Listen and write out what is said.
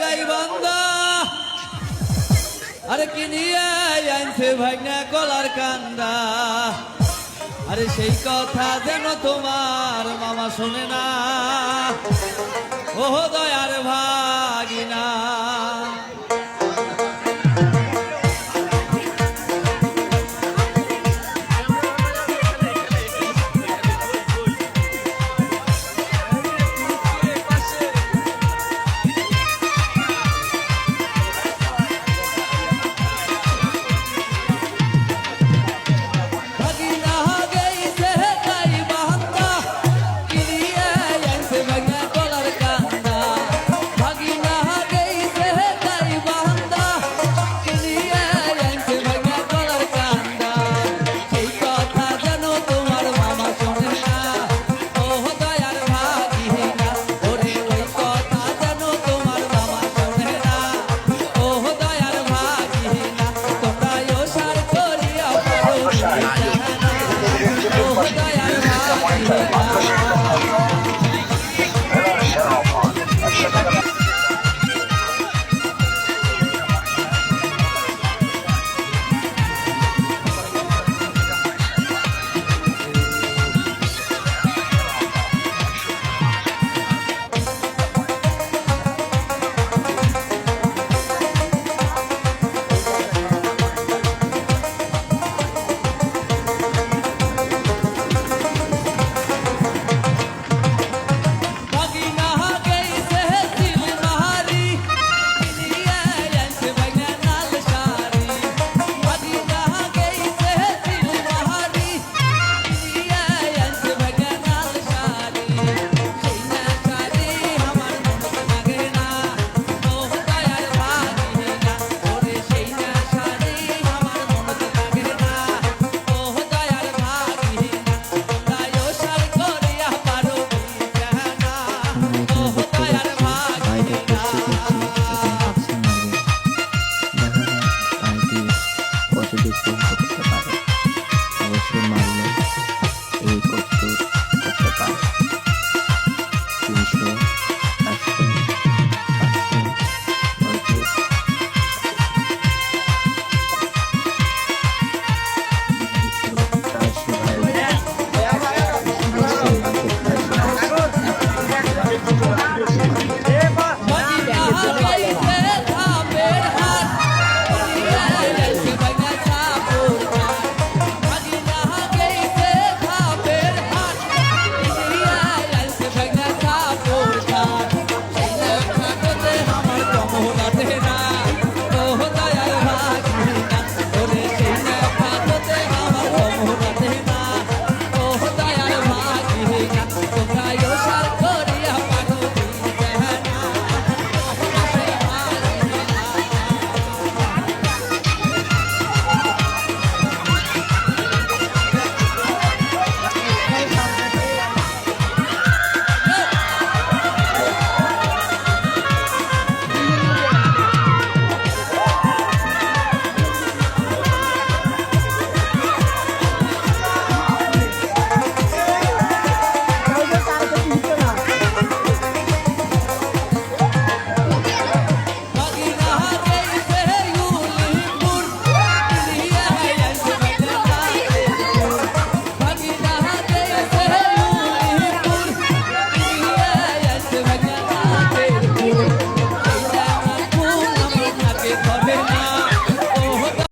গাই বান্দা। আরে কি নিয়ে আনছে ভাগনা কলার কান্দা। আরে সেই কথা যেন তোমার মামা শোনে না। ও দয়ার ভাই। 아,